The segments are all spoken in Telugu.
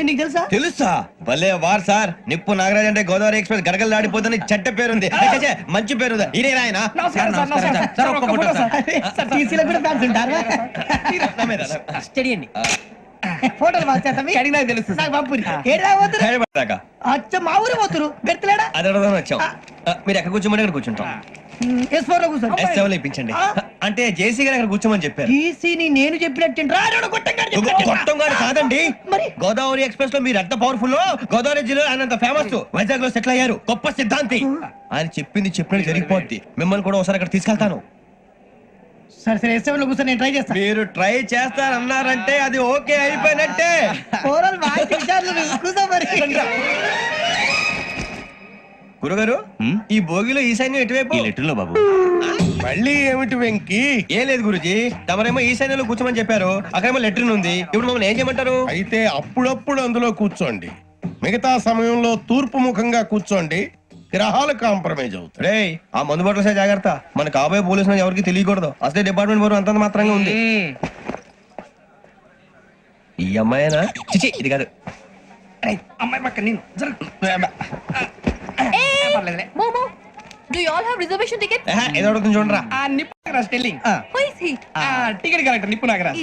నేను నీకు తెలుసా? తెలుసా? భలే వార్ సార్. నిప్పు నాగరాజ్ అంటే గోదావరి ఎక్స్ప్రెస్ గడగలు దాడిపోతుంది చెడ్డ పేరుంది. ఛే, మంచి పేరు ఇదే ఆయన నమస్కారం సార్ నమస్కారం సార్. ఒక్క ఫోటో సార్. అరే, సార్ టీసీలో కూడా ఫ్యాన్స్ ఉంటారా? స్టడీ అండి. ఫోటోలు మార్చేస్తాం అడిగి నాకు తెలుసు నాకు పంపురి ఏడా పోతురు? హైదరాబాద్ అచ్చ మా ఊరు పోతురు. బెర్తలేడా అది అడగదామని వచ్చాం. ఆ, మీరు ఎక్కడ కూర్చోమని అక్కడ కూర్చుంటాం. ఎస్ ఫోర్లో ఎస్ కూర్చోండి సెవెన్ ఇప్పించండి. అంటే జేసీ గారు అక్కడ కూర్చోమని చెప్పారు. టీసీని నేను చెప్పినట్టు గొట్టం గారు కాదండి. మరి? గోదావరి ఎక్స్ప్రెస్లో మీరు ఎంత పవర్ఫుల్ గోదావరి జిల్లా ఆయన అంత ఫేమస్ వైజాగ్లో సెటిల్ అయ్యారు. గొప్ప సిద్ధాంతి. ఆయన చెప్పింది చెప్పినట్టు జరిగిపోద్ది. మిమ్మల్ని కూడా ఒకసారి అక్కడ తీసుకెళ్తాను. సరే సరే ఎస్ సెవెన్లో కూర్చొని ట్రై చేస్తాను మీరు ట్రై చేస్తారన్నారంటే అది ఓకే అయిపోయినట్టే. కూర్చో మరి. గురుగారు ఈ భోగిలో ఈశాన్యం ఎటువైపు? లెటర్లో బాబు. మళ్ళీ ఏమిటి వెంకీ? ఏం లేదు గురుజీ. తమరేమో ఈశాన్యంలో కూర్చోమని చెప్పారు. అక్కడేమో లెటర్ ఉంది. ఇప్పుడు మమ్మల్ని ఏం చేయమంటారు? అయితే అప్పుడప్పుడు అందులో కూర్చోండి. మిగతా సమయంలో తూర్పు ముఖంగా కూర్చోండి. గ్రహాలు కాంప్రమైజ్ అవుతాయి. రే ఆ మందు బట్టలసే జాగ్రత్త. మన కాబోయే పోలీసులు ఎవరికి తెలియకూడదు. అసలే డిపార్ట్మెంట్ బోరు అంతంత మాత్రంగా ఉంది. ఈ అమ్మాయినా? చిచి ఇది కాదు. అమ్మాయి పక్క నేను. Do you all have reservation ticket? ఏహే, ఏదో అడుగుతుంది చూడరా. ఆ నిప్పు Nagaraj telling. Who is he? ఆ. టికెట్ కలెక్టర్ నిప్పు నాగరాజ్.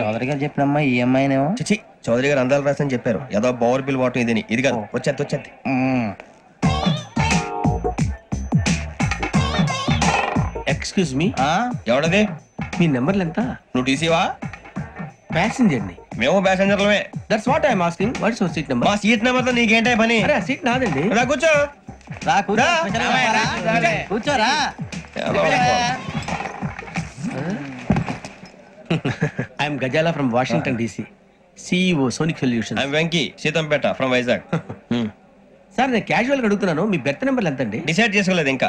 చౌదరి గారు చెప్పినమ్మా ఈ అమ్మాయినేమో చిచి చౌదరి గారు అందాలు రాసని చెప్పారు. ఏదో బోర్ బిల్ వాటం ఇదని. ఇది కాదు. వచ్చేది వచ్చేది. Excuse me ఎవడది? మీ నెంబర్లు ఎంత? నువ్వు టీసీవా? ప్యాసింజర్ని మేము ప్యాసెంజర్లమే that's what I'm asking what's your seat number మా సీట్ నెంబర్తో నీకేంటే పని? అరే సీట్ నాదండి. రా కూర్చో. రా రా. కూర్చోరా I'm Gazala from Washington DC CEO Sonic solution I'm Venky Seethampeta from Vizag sir నేను క్యాజువల్గా అడుగుతున్నాను. మీ బెర్త్ నెంబర్లు ఎంత అండి డిసైడ్ చేసుకోలేదు ఇంకా.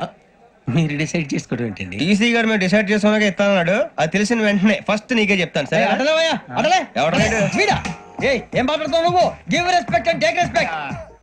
మీరు డిసైడ్ చేసుకోవడం ఏంటండి? టీసీ గారు మేము డిసైడ్ చేసుకున్నాక ఇస్తానన్నాడు. అది తెలిసిన వెంటనే ఫస్ట్ నీకే చెప్తాను సరే? అడలేవయ్యా అడలే ఎవడలేడు? ఏం మాట్లాడుతావు నువ్వు? Give respect and take respect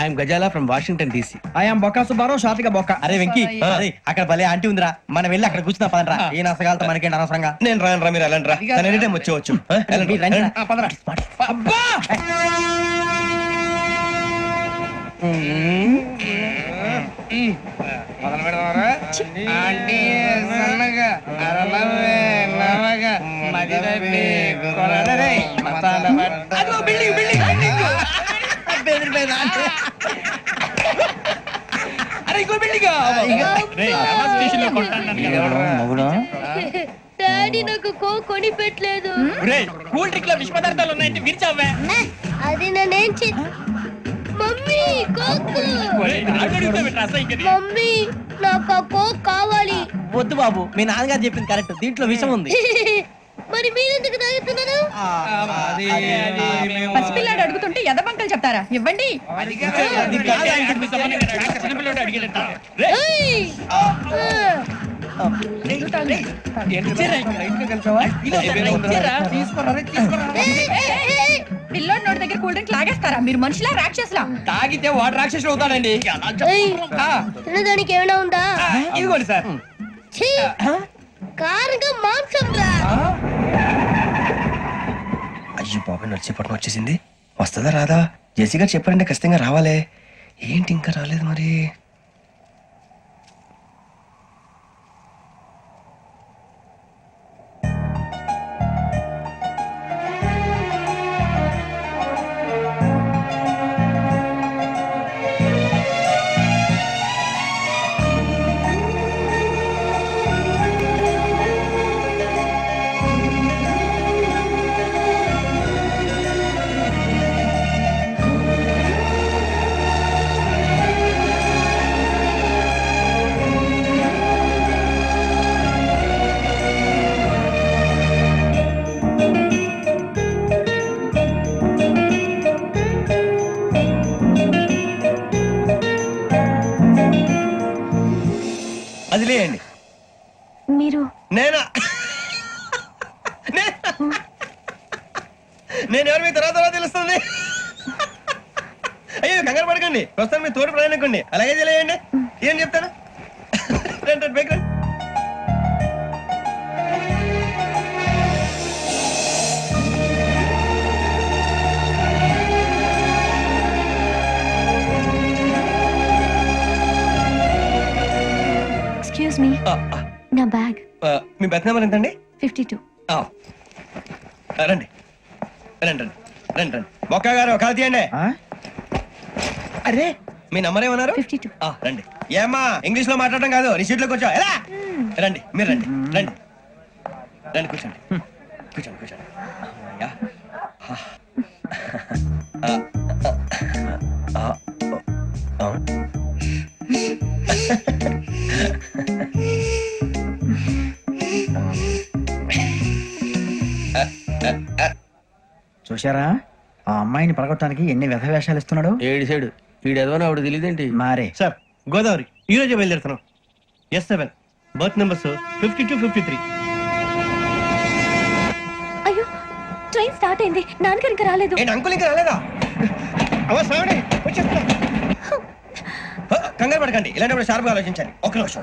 I'm Gazala from Washington DC. I'm బొక్క సుబ్బారావు షాతిక బొక్క. అరే వెంకీ అరే అక్కడ భలే ఆంటీ ఉందిరా. మనం వెళ్ళి అక్కడ కూర్చున్నా పదరా ఏ నసగాలతో మనకేంటి అనవసరంగా? నేను రాను రా మీరు వెళ్ళండి రా. ఎనీ టైం వచ్చేవచ్చు ఆంటీ సన్నగా అరలవే నవగా మది తప్పి కొరడరే బిల్డింగ్ బిల్డింగ్ బిల్డింగ్. మొగుడు? డాడీ నాకు కో కొని పెట్టలేదు కూల్ డ్రింక్లో విష పదార్థాలు ఉన్నాయంటే విరిచావే. అది నేనేం చే మమ్మీ కోక్. మమ్మీ నాకు ఆ కోక్ కావాలి. వద్దు బాబు మీ నాన్నగారు చెప్పింది కరెక్ట్. దీంట్లో విషం ఉంది. మరి మీరెందుకు తాగుతున్నారు? అడుగుతుంటే ఎదబంకలు చెప్తారా? ఇవ్వండి. ఏయ్! ఆ. ఏయ్, ఏయ్, ఏయ్! పిల్లోడి నోటి దగ్గర కూల్ డ్రింక్ లాగేస్తారా మీరు మనుషులా రాక్షసులా? తాగితే వాడు రాక్షసుడు అవుతాడండి. తినడానికి ఏమైనా ఉందా? ఇదిగోండి సార్. ఛీ! కారుగా మాంసం రా. అయ్యో నడిచేపట్నం వచ్చేసింది. వస్తుందా రాదా? జెసి గారు చెప్పారంటే ఖచ్చితంగా రావాలే. ఏంటి ఇంకా రాలేదు మరి? వదిలేయండి. మీరు నేనా? నేను? ఎవరి మీ తర్వాత తెలుస్తుంది? అయ్యో కంగారు పడకండి. ప్రస్తుతం మీ తోటి ప్రయాణికండి. అలాగే తెలియండి ఏం చెప్తాను? రండి రండి బ్యాగ్ ఆ, మీ బెత్ నెంబర్ ఎంతండి? ఫిఫ్టీ టూ రండి. రండి రండి. రండి రండి. బొక్క గారు కాల్ తీయండి? అరే మీ నంబర్ ఏమన్నారు? ఫిఫ్టీ టూ ఆ, రండి. ఏమ్మా ఇంగ్లీష్లో మాట్లాడడం కాదు నీ సీట్లో కూర్చో ఎలా? రండి మీరు రండి రండి. రండి కూర్చోండి. కూర్చోండి కూర్చోండి. యా. చూశారా? ఆ అమ్మాయిని పడగొట్టడానికి ఎన్ని వ్యధ వేషాలు ఇస్తున్నాడు? ఏడు సైడు. వీడు ఎదవని ఆవిడ తెలియదేంటి? మారే. సార్ గోదావరి ఈ రోజే బయలుదేరుతున్నాం. S seven berth numbers fifty two fifty three. అయ్యో ట్రైన్ స్టార్ట్ అయింది. నాన్నగారు ఇంకా రాలేదు. ఏంటి అంకుల్ ఇంకా రాలేదా? అవ్వ సావిడి వచ్చేస్తున్నా. హ, కంగారు పడకండి. ఇలాంటప్పుడు షార్ప్గా ఆలోచించండి. ఒక నిమిషం.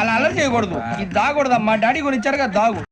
అలా అలర్ చేయకూడదు. ఇది దాగకూడదమ్మా. డాడీ కొని ఇచ్చారు కదా దాగు.